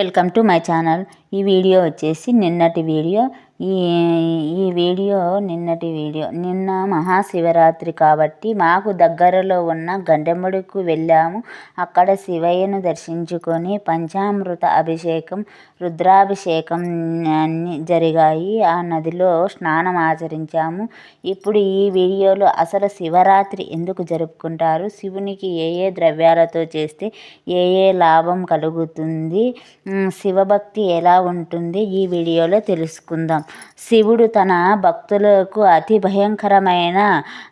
Welcome to my channel. ఈ video వచ్చేసి నిన్నటి వీడియో. ఈ ఈ వీడియో నిన్నటి వీడియో. నిన్న మహాశివరాత్రి కాబట్టి మాకు దగ్గరలో ఉన్న గండెముడికి వెళ్ళాము. అక్కడ శివయ్యను దర్శించుకొని పంచామృత అభిషేకం రుద్రాభిషేకం అన్ని జరిగాయి. ఆ నదిలో స్నానం ఆచరించాము. ఇప్పుడు ఈ వీడియోలో అసలు శివరాత్రి ఎందుకు జరుపుకుంటారు? శివునికి ఏ ఏ ద్రవ్యాలతో చేస్తే ఏ ఏ లాభం కలుగుతుంది? శివభక్తి ఎలా ఉంటుంది? ఈ వీడియోలో తెలుసుకుందాం. శివుడు తన భక్తులకు అతి భయంకరమైన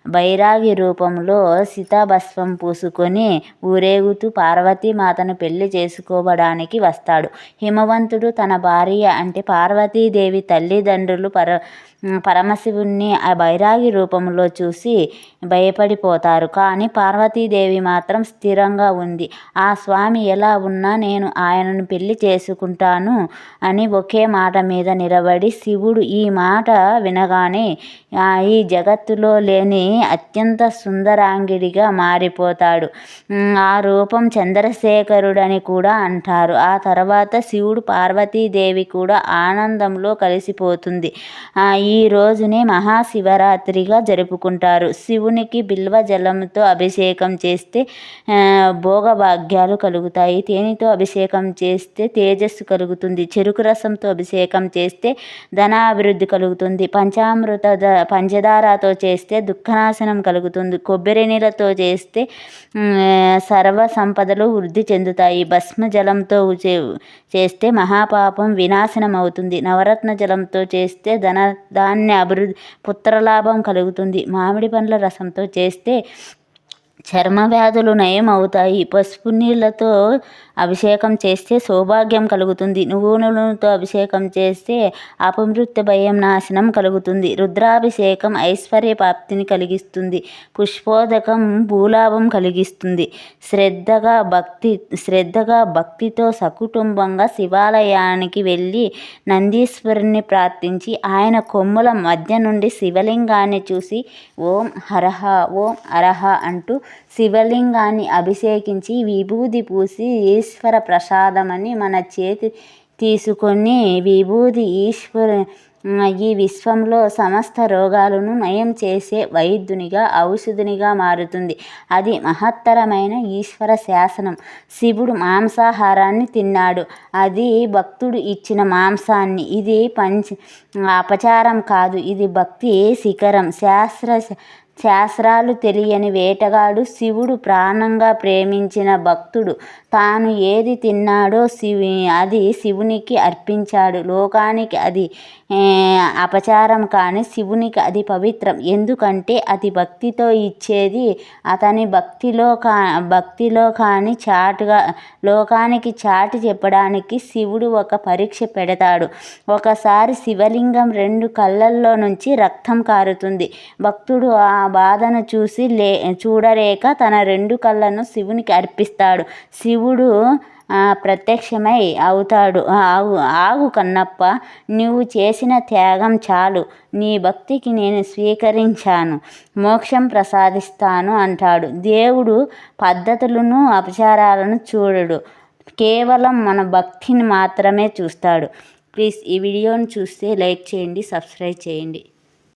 బైరాగి రూపంలో సీతాభస్వం పూసుకొని ఊరేగుతూ పార్వతీమాతను పెళ్ళి చేసుకోవడానికి వస్తాడు. హిమవంతుడు తన భార్య అంటే పార్వతీదేవి తల్లిదండ్రులు పర పరమశివుణ్ణి ఆ బైరాగి రూపంలో చూసి భయపడిపోతారు. కానీ పార్వతీదేవి మాత్రం స్థిరంగా ఉంది. ఆ స్వామి ఎలా ఉన్నా నేను ఆయనను పెళ్ళి చేసుకుంటాను అని ఒకే మాట మీద నిలబడి శివుడు ఈ మాట వినగానే ఈ జగత్తులో లేని అత్యంత సుందరాంగిడిగా మారిపోతాడు. ఆ రూపం చంద్రశేఖరుడని కూడా అంటారు. ఆ తర్వాత శివుడు పార్వతీదేవి కూడా ఆనందంలో కలిసిపోతుంది. ఈ ఈ రోజునే మహాశివరాత్రిగా జరుపుకుంటారు. శివునికి బిల్వ జలంతో అభిషేకం చేస్తే భోగభాగ్యాలు కలుగుతాయి. తేనెతో అభిషేకం చేస్తే తేజస్సు కలుగుతుంది. చెరుకు రసంతో అభిషేకం చేస్తే ధనాభివృద్ధి కలుగుతుంది. పంచామృత పంచదారతో చేస్తే దుఃఖనాశనం కలుగుతుంది. కొబ్బరి నీళ్ళతో చేస్తే సర్వ సంపదలు వృద్ధి చెందుతాయి. భస్మ జలంతో చేస్తే మహాపాపం వినాశనం అవుతుంది. నవరత్న జలంతో చేస్తే ధన దాన్ని అభివృద్ధి పుత్రలాభం కలుగుతుంది. మామిడి పండ్ల రసంతో చేస్తే చర్మ వ్యాధులు నయం అవుతాయి పసుపు నీళ్ళతో అభిషేకం చేస్తే సౌభాగ్యం కలుగుతుంది. నువ్వు నూనెతో అభిషేకం చేస్తే అపమృత్య భయం నాశనం కలుగుతుంది. రుద్రాభిషేకం ఐశ్వర్య ప్రాప్తిని కలిగిస్తుంది. పుష్పోదకం భూలాభం కలిగిస్తుంది. శ్రద్ధగా భక్తి శ్రద్ధగా భక్తితో సకుటుంబంగా శివాలయానికి వెళ్ళి నందీశ్వరుణ్ణి ప్రార్థించి ఆయన కొమ్ముల మధ్య నుండి శివలింగాన్ని చూసి ఓం హరహ ఓం అరహ అంటూ శివలింగాన్ని అభిషేకించి విభూది పూసి ఈశ్వర ప్రసాదమని మన చేతి తీసుకొని విభూది ఈశ్వర ఈ విశ్వంలో సమస్త రోగాలను నయం చేసే వైద్యునిగా ఔషధునిగా మారుతుంది. అది మహత్తరమైన ఈశ్వర శాసనం. శివుడు మాంసాహారాన్ని తిన్నాడు. అది భక్తుడు ఇచ్చిన మాంసాన్ని. ఇది పంచ అపచారం కాదు. ఇది భక్తి శిఖరం. శాస్త్ర శాస్త్రాలు తెలియని వేటగాడు శివుడు ప్రాణంగా ప్రేమించిన భక్తుడు. తాను ఏది తిన్నాడో శివి అది శివునికి అర్పించాడు. లోకానికి అది అపచారం కానీ శివునికి అది పవిత్రం. ఎందుకంటే అది భక్తితో ఇచ్చేది అతని భక్తిలో కా భక్తిలో కానీ చాటుగా లోకానికి చాటు చెప్పడానికి శివుడు ఒక పరీక్ష పెడతాడు. ఒకసారి శివలింగం రెండు కళ్ళల్లో నుంచి రక్తం కారుతుంది. భక్తుడు ఆ బాధను చూసి లే చూడలేక తన రెండు కళ్ళను శివునికి అర్పిస్తాడు. శివుడు ప్రత్యక్షమై అవుతాడు. ఆగు ఆగు కన్నప్ప నువ్వు చేసిన త్యాగం చాలు. నీ భక్తికి నేను స్వీకరించాను. మోక్షం ప్రసాదిస్తాను అంటాడు. దేవుడు పద్ధతులను అపచారాలను చూడడు. కేవలం మన భక్తిని మాత్రమే చూస్తాడు. ప్లీజ్ ఈ వీడియోని చూస్తే లైక్ చేయండి సబ్స్క్రైబ్ చేయండి.